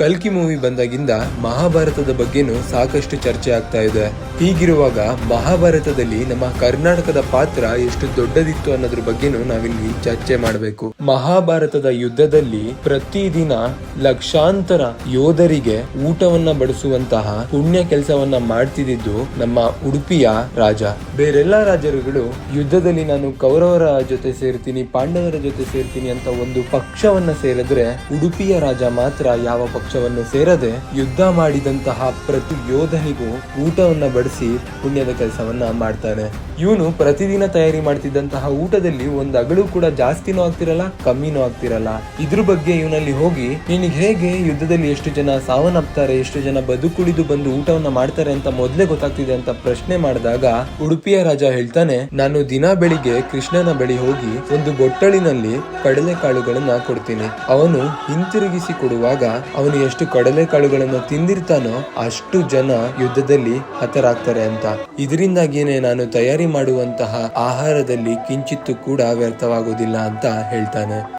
ಕಲ್ಕಿ ಮೂವಿ ಬಂದಾಗಿಂದ ಮಹಾಭಾರತದ ಬಗ್ಗೆನೂ ಸಾಕಷ್ಟು ಚರ್ಚೆ ಆಗ್ತಾ ಇದೆ. ಹೀಗಿರುವಾಗ ಮಹಾಭಾರತದಲ್ಲಿ ನಮ್ಮ ಕರ್ನಾಟಕದ ಪಾತ್ರ ಎಷ್ಟು ದೊಡ್ಡದಿತ್ತು ಅನ್ನೋದ್ರ ಬಗ್ಗೆನೂ ನಾವಿಲ್ಲಿ ಚರ್ಚೆ ಮಾಡಬೇಕು. ಮಹಾಭಾರತದ ಯುದ್ಧದಲ್ಲಿ ಪ್ರತಿದಿನ ಲಕ್ಷಾಂತರ ಯೋಧರಿಗೆ ಊಟವನ್ನ ಬಡಿಸುವಂತಹ ಪುಣ್ಯ ಕೆಲಸವನ್ನ ಮಾಡ್ತಿದ್ದು ನಮ್ಮ ಉಡುಪಿಯ ರಾಜ. ಬೇರೆಲ್ಲ ರಾಜರುಗಳು, ಯುದ್ಧದಲ್ಲಿ ನಾನು ಕೌರವರ ಜೊತೆ ಸೇರ್ತೀನಿ, ಪಾಂಡವರ ಜೊತೆ ಸೇರ್ತೀನಿ ಅಂತ ಒಂದು ಪಕ್ಷವನ್ನ ಸೇರಿದ್ರೆ ಉಡುಪಿಯ ರಾಜ ಮಾತ್ರ ಯಾವ ಪಕ್ಷವನ್ನು ಸೇರದೆ ಯುದ್ಧ ಮಾಡಿದಂತಹ ಪ್ರತಿ ಯೋಧನಿಗೂ ಊಟವನ್ನ ಬಡಿಸಿ ಪುಣ್ಯದ ಕೆಲಸವನ್ನ ಮಾಡ್ತಾನೆ. ಇವನು ಪ್ರತಿದಿನ ತಯಾರಿ ಮಾಡ್ತಿದ್ದಂತಹ ಊಟದಲ್ಲಿ ಒಂದ್ ಅಗಳು ಕೂಡ ಜಾಸ್ತಿನೂ ಆಗ್ತಿರಲ್ಲ, ಕಮ್ಮಿನೂ ಆಗ್ತಿರಲ್ಲ. ಇದ್ರ ಬಗ್ಗೆ ಇವನಲ್ಲಿ ಹೋಗಿ ನಿನಗೆ ಹೇಗೆ ಯುದ್ಧದಲ್ಲಿ ಎಷ್ಟು ಜನ ಸಾವನ್ನಪ್ತಾರೆ, ಎಷ್ಟು ಜನ ಬದುಕುಳಿದು ಬಂದು ಊಟವನ್ನ ಮಾಡ್ತಾರೆ ಅಂತ ಮೊದ್ಲೇ ಗೊತ್ತಾಗ್ತಿದೆ ಅಂತ ಪ್ರಶ್ನೆ ಮಾಡಿದಾಗ ಉಡುಪಿಯ ರಾಜ ಹೇಳ್ತಾನೆ, ನಾನು ದಿನ ಬೆಳಿಗ್ಗೆ ಕೃಷ್ಣನ ಬಳಿ ಹೋಗಿ ಒಂದು ಬೊಟ್ಟಳಿನಲ್ಲಿ ಕಡಲೆಕಾಳುಗಳನ್ನ ಕೊಡ್ತೀನಿ. ಅವನು ಹಿಂತಿರುಗಿಸಿ ಕೊಡುವಾಗ ಅವನು ಎಷ್ಟು ಕಡಲೆಕಾಳುಗಳನ್ನು ತಿಂದಿರ್ತಾನೋ ಅಷ್ಟು ಜನ ಯುದ್ಧದಲ್ಲಿ ಹತರಾಗ್ತಾರೆ ಅಂತ. ಇದರಿಂದಾಗಿಯೇ ನಾನು ತಯಾರಿ ಮಾಡುವಂತಹ ಆಹಾರದಲ್ಲಿ ಕಿಂಚಿತ್ತು ಕೂಡ ವ್ಯರ್ಥವಾಗೋದಿಲ್ಲ ಅಂತ ಹೇಳ್ತಾನೆ.